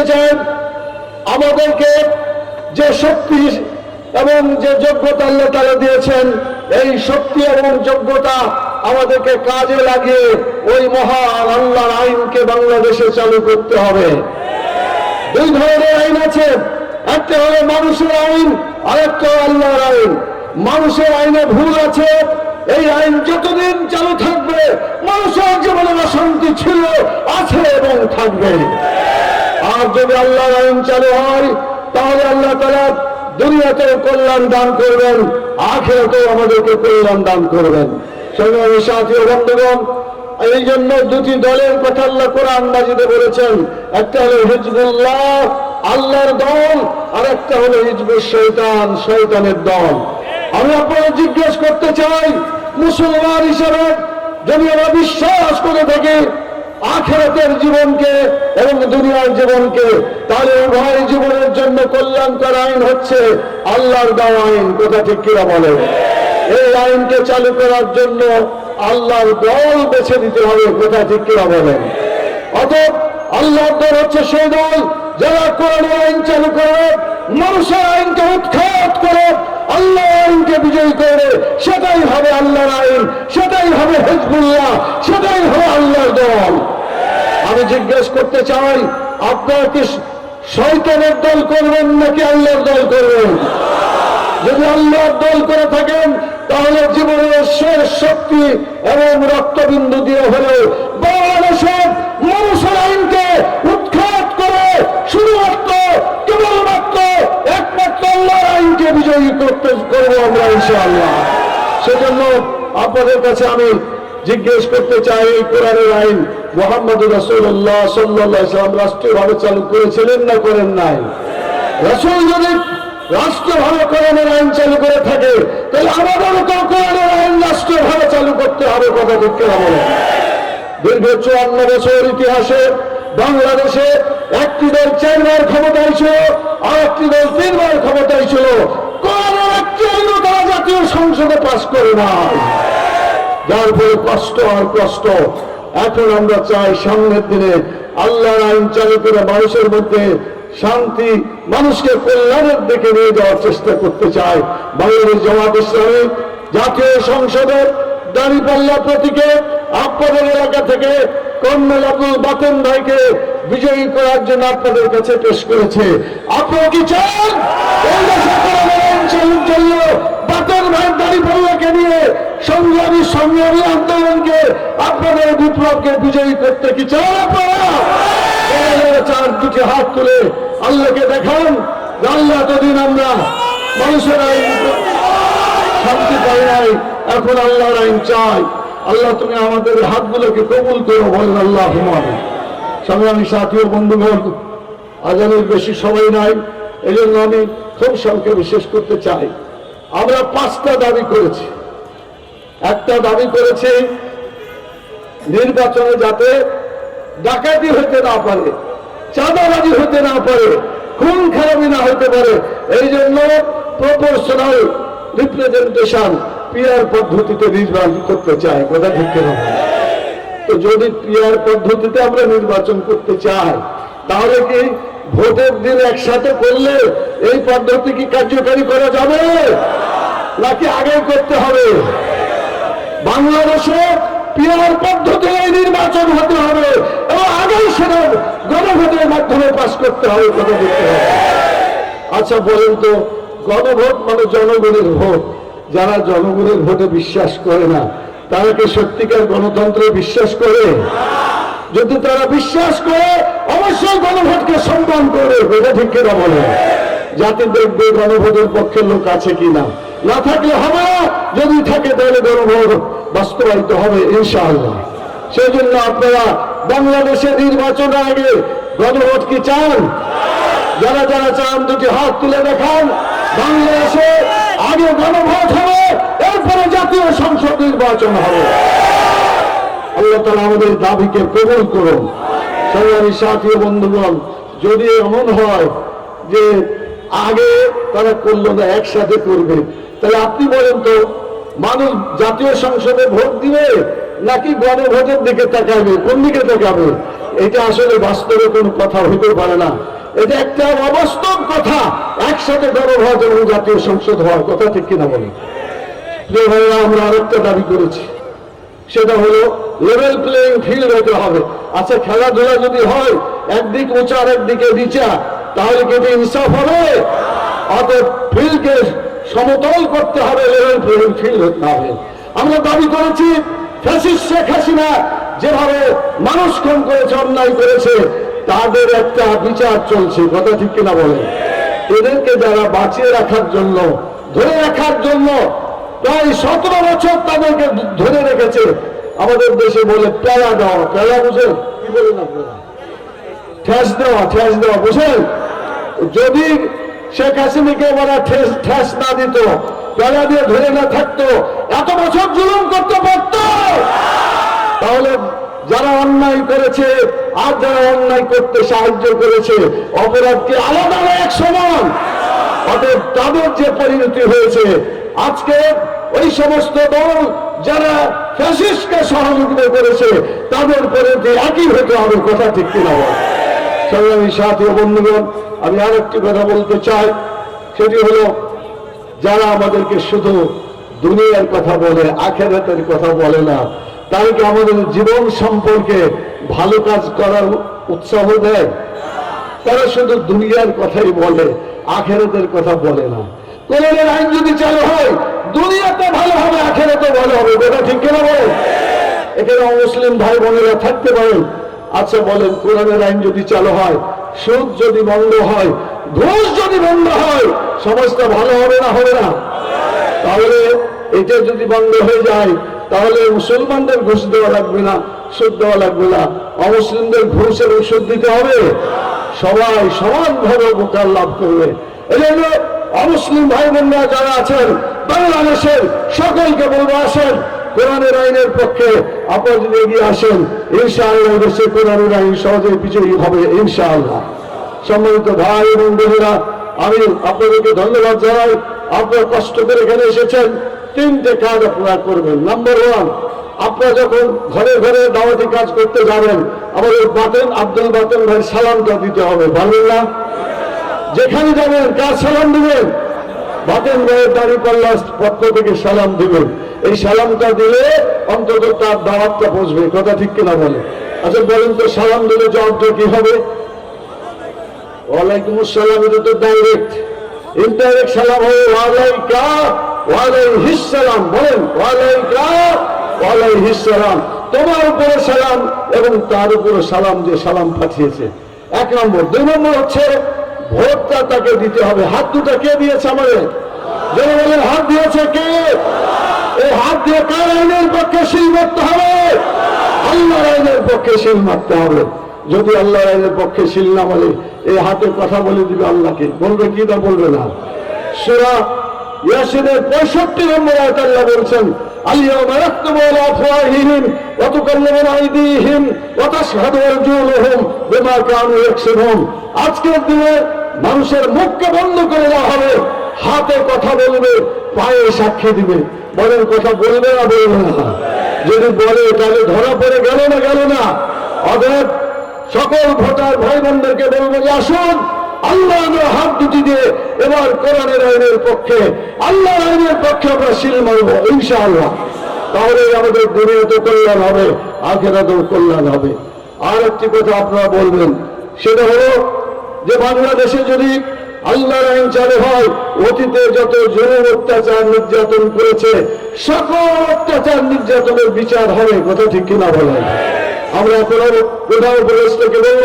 করতে চাই আমাদেরকে যে শক্তি এবং যে যোগ্যতা আল্লাহ তালা দিয়েছেন, এই শক্তি এবং যোগ্যতা আমাদেরকে কাজে লাগিয়ে ওই মহান আল্লাহর আইনকে বাংলাদেশে চালু করতে হবে। দুই ধরনের আইন আছে। একটা হলো মানুষের আইন আর একটা আল্লাহর আইন। মানুষের আইনে ভুল আছে, এই আইন যতদিন চালু থাকবে, মানুষের জীবনে অশান্তি ছিল, আছে এবং থাকবে। আর যদি আল্লাহর আইন চালু হয়, তাহলে আল্লাহ তালা দুনিয়াতেও কল্যাণ দান করবেন, আখেরাতেও আমাদেরকে কল্যাণ দান করবেন। সংগ্রামী সাথী ও বন্ধুগণ, এই জন্য দুটি দলের কথা আল্লাহ বলেছেন। একটা হলো হিজবুল্লাহ, আল্লাহর দল, আর একটা হলো হিজবুল শৈতান শৈতানের দল। আমি আপনাদের জিজ্ঞেস করতে চাই, মুসলমান হিসেবে যদি আমরা বিশ্বাস করে থাকি আখেরাতের জীবনকে এবং দুনিয়ার জীবনকে তাহলে উভয় জীবনের জন্য কল্যাণকর আইন হচ্ছে আল্লাহর দেওয়া আইন। কথা ঠিক কিনা বলে এই আইনকে চালু করার জন্য আল্লাহর দল বেছে দিতে হবে। কথা ঠিক কিনা বলে অত আল্লাহর দল হচ্ছে সেই দল যারা কোরআনের আইন চালু করে, মানুষের আইনকে উৎখাত করে আল্লাহ আইনকে বিজয়ী করে, সেটাই হবে আল্লাহর আইন, সেটাই হবে হেজবুল্লাহ, সেটাই হবে আল্লাহর দল। আমি জিজ্ঞেস করতে চাই, আপনারা কি শয়তানের দল করবেন নাকি আল্লাহর দল করবেন? যদি আল্লাহর দল করে থাকেন, তাহলে জীবনের শেষ শক্তি এবং রক্তবিন্দু দিয়ে হলেও বাংলাদেশের মানুষের আইনকে শুধুমাত্র কেবলমাত্র একমাত্র আল্লাহর আইনকে বিজয়ী করতে করব আমরা ইনশাআল্লাহ। সেজন্য আপনাদের কাছে আমি জিজ্ঞেস করতে চাই, এই কোরআনের আইন মোহাম্মদ রাষ্ট্রীয়ভাবে চালু করেছিলেন না করেন নাই? রসুল যদি রাষ্ট্রভাবে কোরআনের আইন চালু করে থাকে, তাহলে আমাদেরও তো কোরআনের আইন রাষ্ট্রভাবে চালু করতে হবে, কথা করতে হবে দীর্ঘ চুয়ান্ন বছর ইতিহাসে বাংলাদেশে একটি দল চারবার ক্ষমতায় ছিল আর একটি দল তিনবার ক্ষমতায় ছিল। কোরআনের একটি জাতীয় সংসদে পাশ করে নাই। যার ফলে কষ্ট আর কষ্ট। এখন আমরা চাই সামনের দিনে আল্লাহর আইন চালু করে মানুষের মধ্যে শান্তি, মানুষকে কল্যাণের দিকে নিয়ে যাওয়ার চেষ্টা করতে চাই। বাংলাদেশ জামাত ইসলামী জাতীয় সংসদের দাঁড়িপাল্লা প্রতীকে আপনাদের এলাকা থেকে কর্নেল আব্দুল বাতেন ভাইকে বিজয়ী করার জন্য আপনাদের কাছে পেশ করেছে। আপনারা কি চান? বাতেন ভাইয়ের দাঁড়িপাল্লাকে নিয়ে সংগ্রামী সংগ্রামী আন্দোলনকে, আপনাদের বিপ্লবকে বিজয়ী করতে কি চান আপনারা? চার দুটি হাত তুলে আল্লাহকে দেখান, আল্লাহ এতদিন আমরা মানুষের আইন শান্তি পাই নাই, এখন আল্লাহর আইন চাই। আল্লাহ তুমি আমাদের হাতগুলোকে কবুল করো বলেন আল্লাহ সংগ্রামী সাথী ও বন্ধুগণ, আজানের বেশি সবাই নাই এই জন্য আমি খুব সংক্ষেপে শেষ করতে চাই। আমরা পাঁচটা দাবি করেছি। একটা দাবি করেছি, নির্বাচনে যাতে ডাকাতি হতে না পারে, চাঁদাবাজি হতে না পারে খুন খারাপি না হতে পারে এই জন্য প্রপোর্শনাল রিপ্রেজেন্টেশন পিয়ার পদ্ধতিতে নির্বাচন করতে চাই কথা ঠিক কেন তো যদি পিয়ার পদ্ধতিতে আমরা নির্বাচন করতে চাই, তাহলে কি ভোটের দিন একসাথে করলে এই পদ্ধতি কি কার্যকারী করা যাবে? নাকি আগে করতে হবে? বাংলাদেশে পিয়ার পদ্ধতিতে নির্বাচন হতে হবে এবং আগেই সেটা গণভোটের মাধ্যমে পাশ করতে হবে কথা আচ্ছা বলুন তো, গণভোট মানে জনগণের ভোট। যারা জনগণের ভোটে বিশ্বাস করে না, তারা কি সত্যিকার গণতন্ত্রে বিশ্বাস করে? যদি তারা বিশ্বাস করে, অবশ্যই গণভোটকে সম্মান করে এটা ঠিক বলে? যাতে দেখবে গণভোটের পক্ষের লোক আছে কিনা? না থাকলে হবে যদি থাকে তাহলে গণভোট বাস্তবায়িত হবে, ইনশাআল্লাহ। সেই জন্য আপনারা বাংলাদেশের নির্বাচনের আগে গণভোট কি চান? যারা যারা চান দুটি হাত তুলে দেখান। বাংলাদেশে আগে গণভোট হবে, এরপরে জাতীয় সংসদ নির্বাচন হবে। আল্লাহ তালা আমাদের দাবিকে কবল করুন। সংগ্রামী সাথী বন্ধুগণ, যদি এমন হয় যে আগে তারা করল না একসাথে করবে, তাহলে আপনি বলেন তো, মানুষ জাতীয় সংসদে ভোট দিবে নাকি গণভোটের দিকে তাকাবে? কোন দিকে তাকাবে? এটা আসলে বাস্তবে কোনো কথা হইতে পারে না। এটা একটা অবাস্তব কথা। একসাথে গণভোট এবং জাতীয় সংসদ হওয়ার কথা ঠিক কিনা বলি? ভাইরা আমরা আরেকটা দাবি করেছি। সেটা হলো লেভেল প্লেইং ফিল্ড হতে হবে। আচ্ছা খেলাধুলা যদি হয়, একদিক উঁচা আর একদিকে নিচা, তাহলে কিন্তু ইনসাফ হবে? অতএব ফিল্ডকে সমতল করতে হবে লেভেল প্লেইং ফিল্ড হতে হবে আমরা দাবি করেছি ফ্যাসিস্ট শেখ হাসিনা যেভাবে মানুষ খুন করেছে, অন্যায় করেছে তাদের একটা বিচার চলছে, কথা ঠিক কিনা বলেন? এদেরকে যারা বাঁচিয়ে রাখার জন্য, ধরে রাখার জন্য প্রায় সতেরো বছর তাদেরকে ধরে রেখেছে। আমাদের দেশে বলে পেলা দেওয়া পেলা বুঝেন? কি বলেন ঠেস দেওয়া ঠেস দেওয়া, বুঝেন? যদি শেখ হাসিনাকে ওরা ঠেস ঠেস না দিত পেলা দিয়ে ধরে না থাকতো, এত বছর জুলুম করতে পারত? তাহলে যারা অন্যায় করেছে আর যারা অন্যায় করতে সাহায্য করেছে অপরাধকে আলাদা এক সমান। অতএব তাদের যে পরিণতি হয়েছে, আজকে ওই সমস্ত দল যারা ফ্যাসিস্টকে সহযোগিতা করেছে, তাদের পরিণতি একই হতে হবে, কথা ঠিক কিনা সংগ্রামী সাথী বন্ধুগণ, আমি আরেকটি কথা বলতে চাই। সেটি হলো, যারা আমাদেরকে শুধু দুনিয়ার কথা বলে, আখেরাতের কথা বলে না তারা কি আমাদের জীবন সম্পর্কে ভালো কাজ করার উৎসাহ দেয়? তারা শুধু দুনিয়ার কথাই বলে, আখেরাতের কথা বলে না। কোরআনের আইন যদি চালু হয়, দুনিয়াতে ভালো হবে, আখেরাতে ভালো হবে, কথা ঠিক কিনা বলেন? এখানে মুসলিম ভাই বোনেরা থাকতে পারেন। আচ্ছা বলেন, কোরআনের আইন যদি চালু হয়, সুদ যদি বন্ধ হয়, ঘুষ যদি বন্ধ হয়, সমাজটা ভালো হবে না হবে না? তাহলে এটা যদি বন্ধ হয়ে যায় তাহলে মুসলমানদের ঘুষ দেওয়া লাগবে না সুদ দেওয়া লাগবে না। অমুসলিমদের ঘুষের ওষুধ দিতে হবে। সবাই সমানভাবে উপকার লাভ করবে। এই জন্য অমুসলিম ভাই বোনরা যারা আছেন, বাংলাদেশের সকলকে বলব আসেন, কোরআনের আইনের পক্ষে আপনারা যদি এগিয়ে আসেন। ইনশাআল্লাহ দেশে কোরআনের আইন সহজে বিজয়ী হবে, ইনশাআল্লাহ। সম্মানিত ভাই এবং বোনেরা, আমি আপনাদেরকে ধন্যবাদ জানাই। আপনারা কষ্ট করে এখানে এসেছেন। তিনটে কাজ আপনারা করবেন। নাম্বার ওয়ান আপনারা যখন ঘরে ঘরে দাওয়াতি কাজ করতে যাবেন, আমাদের বাতেন, আব্দুল বাতেন ভাই সালামটা দিতে হবে। পারবেন না? যেখানে যাবেন, কার সালাম দিবেন? বাতেন ভাইয়ের দাড়ি পাল্লার পক্ষ থেকে সালাম দিবেন। এই সালামটা দিলে অন্তত তার দাওয়াতটা পৌঁছবে। কথা ঠিক কিনা বলে? আচ্ছা বলেন তো, সালাম দিলে জবাবটা কি হবে? ওয়ালাইকুম আসসালাম, এটা তো ডাইরেক্ট ইনডাইরেক্ট সালাম হবে। ওয়ালাইকা সালাম বলেন, ওয়ালাইকা ওয়ালাইহিস সালাম তোমার উপরে সালাম এবং তার উপরে সালাম যে সালাম পাঠিয়েছে। এক নম্বর। দুই নম্বর হচ্ছে, ভোটটা তাকে দিতে হবে। হাত দুটা কে দিয়েছে আমাদের? বলেন, হাত দিয়েছে কে? এই হাত দিয়ে কার আইনের পক্ষে শিল মারতে হবে? আল্লাহর আইনের পক্ষে শিল মারতে হবে। যদি আল্লাহর আইনের পক্ষে শিল না বলে এই হাতে কথা বলে দিবে আল্লাহকে। বলবে কি না বলবে না। সেরা ইয়াসিনের পঁয়ষট্টি নম্বর আয়তাল্লাহ বলছেন আজকের দিনে মানুষের মুখকে বন্ধ করে দেওয়া হবে, হাতে কথা বলবে, পায়ে সাক্ষী দিবে। মনের কথা বলবে না বলবে না। যদি বলে, তাহলে ধরা পড়ে গেল না গেল না। অদেব সকল ভোটার ভাই বোনদেরকে বলব আসুন আল্লাহ আমরা হাত দুটি দিয়ে এবার কোরআনের আইনের পক্ষে আল্লাহ আইনের পক্ষে আমরা শিল মারব, ইনশাআল্লাহ। তাহলে আমাদের দুনিয়াতে কল্যাণ হবে, আখেরাতেও কল্যাণ হবে। আর একটি কথা আপনারা বলবেন, সেটা হলো যে বাংলাদেশে যদি আল্লাহর আইন চালু হয়, অতীতে যত জুলুম, অত্যাচার, নির্যাতন করেছে, সকল অত্যাচার, নির্যাতনের বিচার হবে, কথা ঠিক কিনা বলেন? আমরা কোথাও উপদেশটাকে বলব,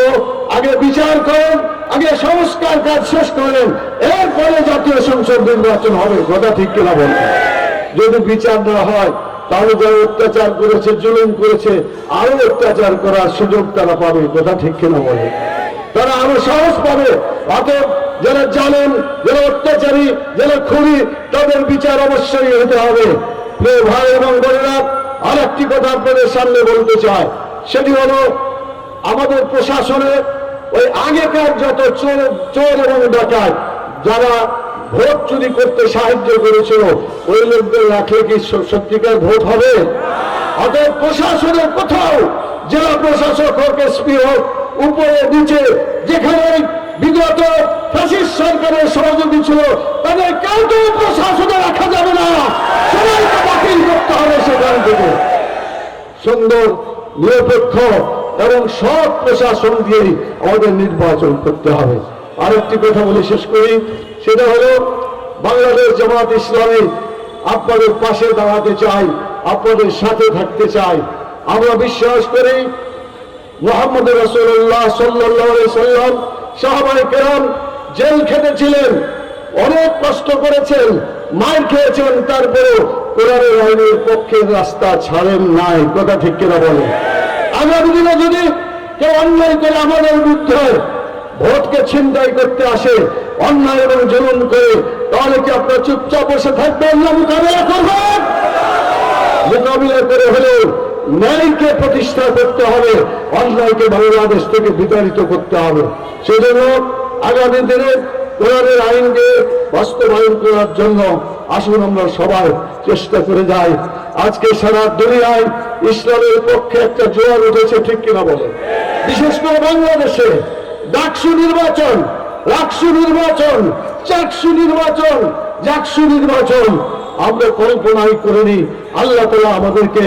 আগে বিচার করেন আগে সংস্কার কাজ শেষ করেন, এরপরে জাতীয় সংসদ নির্বাচন হবে, কথা ঠিক কিনা বলেন যদি বিচার না হয়, তাহলে যারা অত্যাচার করেছে, জুলুম করেছে, আরও অত্যাচার করার সুযোগ তারা পাবে, কথা ঠিক কিনা বলে। তারা আরও সাহস পাবে, অতএব যারা জানেন যারা অত্যাচারী, যারা খুবই তাদের বিচার অবশ্যই হতে হবে। ভাই এবং বোনেরা আর একটি কথা আপনাদের সামনে বলতে চাই, সেটি হলো, আমাদের প্রশাসনে ওই আগেকার যত চোর চোর এবং ডাকাত, যারা ভোট চুরি করতে সাহায্য করেছিল, ওই লোকদের রাখলে কি সত্যিকার ভোট হবে? অতএব প্রশাসনের কোথাও, জেলা প্রশাসক হোক, এসপি হোক, উপরে, নিচে, যেখানে বিগত ফ্যাসিস্ট সরকারের সহযোগী ছিল, তাদের কাউকে প্রশাসনে রাখা যাবে না। সবাইকে বাতিল করতে হবে সেখান থেকে। সুন্দর, নিরপেক্ষ এবং সব প্রশাসন দিয়েই আমাদের নির্বাচন করতে হবে। আরেকটি কথা বলে শেষ করি, সেটা হলো বাংলাদেশ জামাত ইসলামী আপনাদের পাশে দাঁড়াতে চাই, আপনাদের সাথে থাকতে চাই। আমরা বিশ্বাস করি মোহাম্মদ রসুল্লাহ সাল্লাহ সাল্লাম সাহাবাই কেরাম জেল খেটেছিলেন, অনেক কষ্ট করেছেন, মার খেয়েছেন, তারপরেও কোরআনের আইনের পক্ষে রাস্তা ছাড়েন নাই। কথা ঠিক কিনা বলে আগামী দিনে যদি কেউ অন্যায় করে আমাদের বিরুদ্ধে ভোটকে ছিনতাই করতে আসে, অন্যায় এবং জুলুম করে, তাহলে কি আপনার চুপচাপ বসে থাকবেন না মোকাবেলা করবেন? মোকাবিলা করে হলেও ন্যায়কে প্রতিষ্ঠা করতে হবে, অন্যায়কে বাংলাদেশ থেকে বিতাড়িত করতে হবে। সেজন্য আগামী দিনে কোরআনের আইনকে বাস্তবায়ন করার জন্য আসুন আমরা সবাই চেষ্টা করে যাই। আজকে সারা দুনিয়ায় ইসলামের পক্ষে একটা জোয়ার উঠেছে, ঠিক কিনা বলে? বিশেষ করে বাংলাদেশে ডাকসু নির্বাচন, রাকসু নির্বাচন, চাকসু নির্বাচন, জাকসু নির্বাচন। আমরা কল্পনাই করিনি, আল্লাহ তালা আমাদেরকে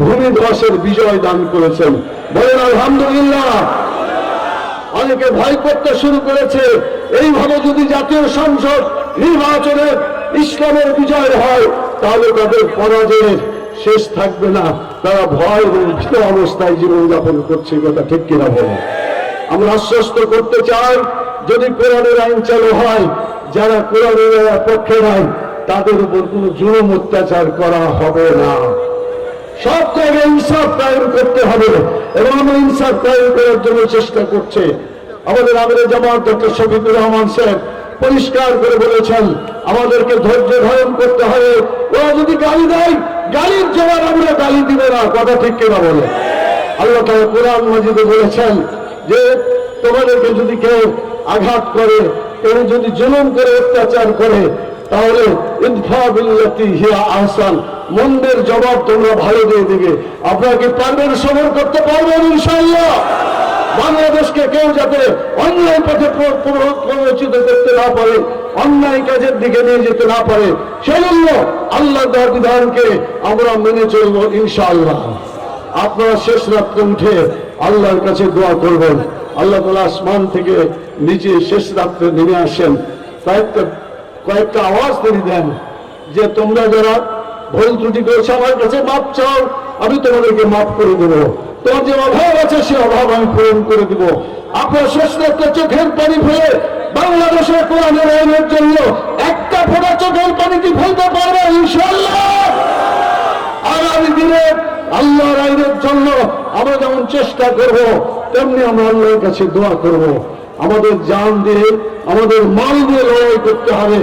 ভূমি ধসের বিজয় দান করেছেন। বলেন, আলহামদুলিল্লাহ। অনেকে ভয় করতে শুরু করেছে। এইভাবে যদি জাতীয় সংসদ নির্বাচনে ইসলামের বিজয় হয়, তাহলে তাদের পরাজয়ের শেষ থাকবে না। তারা ভয় এবং ভীত অবস্থায় জীবনযাপন করছে কথা ঠিক কিনা বলে? আমরা আশ্বস্ত করতে চাই, যদি কোরআনের আইন চালু হয়, যারা কোরআনের পক্ষে নাই তাদের উপর কোনো জুলুম অত্যাচার করা হবে না। সব জায়গায় ইনসাফ কায়েম করতে হবে এবং আমরা ইনসাফ কায়েম করার জন্য চেষ্টা করছে। আমাদের আমিরে জামাত ডক্টর শফিকুর রহমান সাহেব পরিষ্কার করে বলেছেন, আমাদেরকে ধৈর্য ধারণ করতে হবে। ওরা যদি গালি দেয়, গালির জবাব আমরা গালি দিবে না, কথা ঠিক কিনা বলে। আল্লাহ তালা কোরআন মজিদে বলেছেন যে, তোমাদেরকে যদি কেউ আঘাত করে, কেউ যদি জুলুম করে, অত্যাচার করে, তাহলে ইনফাবিল্লাতি হিয়া আহসান, মন্দের জবাব তোমরা ভালো দিয়ে দিবে। আপনারা কি পারবেন, সবর করতে পারবেন ইনশাআল্লাহ? বাংলাদেশকে কেউ যাতে অন্যায় পথে প্র- প্র- প্ররোচিত করতে না পারে, অন্যায় কাজের দিকে নিয়ে যেতে না পারে, সেজন্য আল্লাহ বিধানকে আমরা মেনে চলবো ইনশাআল্লাহ। আপনারা শেষ রাত্রে উঠে আল্লাহর কাছে দোয়া করবেন। আল্লাহ তালা আসমান থেকে নিচে শেষ রাত্রে নেমে আসেন। কয়েকটা কয়েকটা আওয়াজ তিনি দেন যে, তোমরা যারা ভুল ত্রুটি করেছ, আমার কাছে মাপ চাও, আমি তোমাদেরকে মাফ করে দেবো। তোমার যে অভাব আছে, সে অভাব আমি পূরণ করে দিব। আপনার শেষ রাত্রে চোখের পানি ফেলে বাংলাদেশের কোরআনের আইনের জন্য একটা ফোটা চোখের পানি কি ফেলতে পারবে? ইনশাল্লাহ আগামী দিনে আল্লাহর আইনের জন্য আমরা যেমন চেষ্টা করব, তেমনি আমরা আল্লাহর কাছে দোয়া করব। আমাদের জান দিয়ে, আমাদের মাল দিয়ে লড়াই করতে হবে।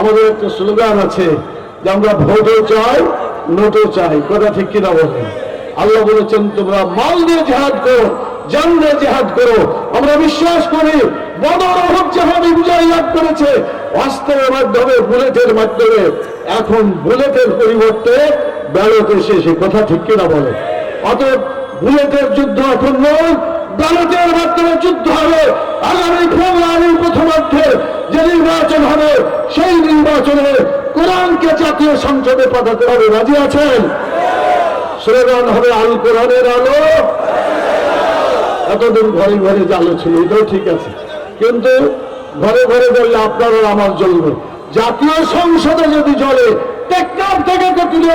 আমাদের একটা স্লোগান আছে যে আমরা ভোটও চাই, নোটও চাই। কথা ঠিক কিনা বলেন? আল্লাহ বলেছেন, তোমরা মাল দিয়ে জেহাদ করো, জান দিয়ে জেহাদ করো। আমরা বিশ্বাস করি যুদ্ধ হবে। যে নির্বাচন হবে, সেই নির্বাচনে কোরআনকে জাতীয় সংসদে পাঠাতে হবে। রাজি আছেন? স্লোগান হবে আল কোরআনের আলো। এতদিন ঘরে ঘরে যে আলো ছিল, এটাও ঠিক আছে। কিন্তু ঘরে ঘরে বললে আপনার আর আমার জ্বলবে। জাতীয় সংসদে যদি জ্বলে টেকনাফ থেকে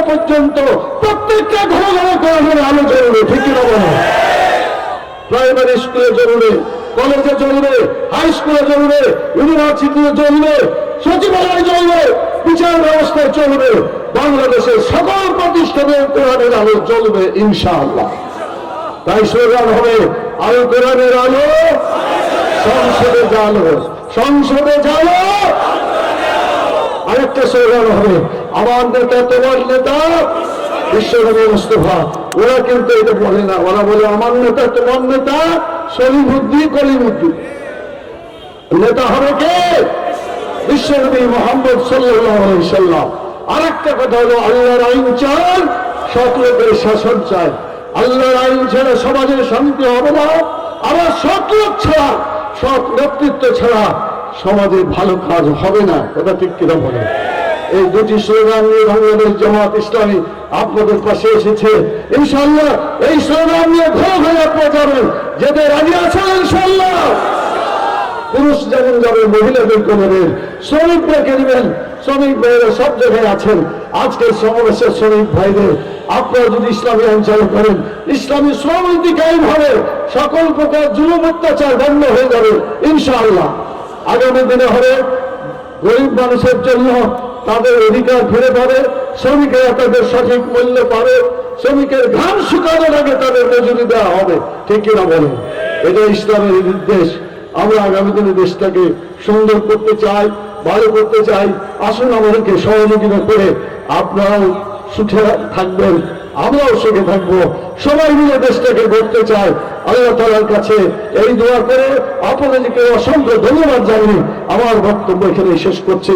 পর্যন্ত প্রত্যেকটা ঘরে ঘরে কোরআনের আলো জ্বলবে, ঠিক কিনা বলে? প্রাইমারি স্কুলে জ্বলবে, কলেজে জ্বলবে, হাই স্কুলে জ্বলবে ইউনিভার্সিটিতে জ্বলবে, সচিবালয়ে জ্বলবে, বিচার ব্যবস্থায় চলবে। বাংলাদেশের সকল প্রতিষ্ঠানে কোরআনের আলো জ্বলবে, ইনশাআল্লাহ। তাই স্লোগান হবে, আলো কোরআনের আলো সংসদে জালো সংসদে জালো। আরেকটা স্লোগান হবে, আমার নেতা, তোমার নেতা, বিশ্বনবী মুস্তফা, ওরা কিন্তু এটা বলে না, ওরা বলে, আমার নেতা, তোমার নেতা সলিমুদ্দি কলিমুদ্দি নেতা হবে কে? বিশ্বনবী মোহাম্মদ সাল্লাহ সাল্লাম আর একটা কথা হলো, আল্লাহর আইন চান সৎ লোকের শাসন চায়। আল্লাহর আইন ছাড়া সমাজের শান্তি হবে না। আবার সৎ লোক ছাড়া, সৎ নেতৃত্ব ছাড়া সমাজে ভালো কাজ হবে না। এটা ঠিক কিনা বলে এই দুটি স্লোগান নিয়ে বাংলাদেশ জামাত ইসলামী আপনাদের পাশে এসেছে। ইনশাল্লাহ এই স্লোগান নিয়ে ঘর হয়ে আপনারা যাবেন। যেতে রাজি আছেন ইনশাল্লাহ পুরুষ যেমন যাবে, মহিলাদের করবেন শ্রমিকদেরকে দিবেন শ্রমিক ভাইরা সব জায়গায় আছেন। আজকের সমাবেশের শ্রমিক ভাইদের আপনারা যদি ইসলামী আইন করেন ইসলামী শ্রমনীতি কায়েম হবে, সকল প্রকার জুলুম অত্যাচার বন্ধ হয়ে যাবে, ইনশাআল্লাহ। আগামী দিনে হবে, গরিব মানুষের জন্য তাদের অধিকার ফিরে পাবে, শ্রমিকেরা তাদের সঠিক মূল্য পাবে, শ্রমিকের ঘাম শুকানোর আগে তাদের মজুরি দেওয়া হবে। ঠিক কিনা বলেন? এটা ইসলামের নির্দেশ। আমরা আগামী দিনে দেশটাকে সুন্দর করতে চাই ভালো করতে চাই, আসুন আমাদেরকে সহযোগিতা করে আপনারাও সুখে থাকবেন, আমরাও সুখে থাকব। সবাই মিলে দেশটাকে গড়তে চাই। আল্লাহ তালার কাছে এই দোয়া করে আপনাদেরকে অসংখ্য ধন্যবাদ জানিয়ে আমার বক্তব্য এখানে শেষ করছি।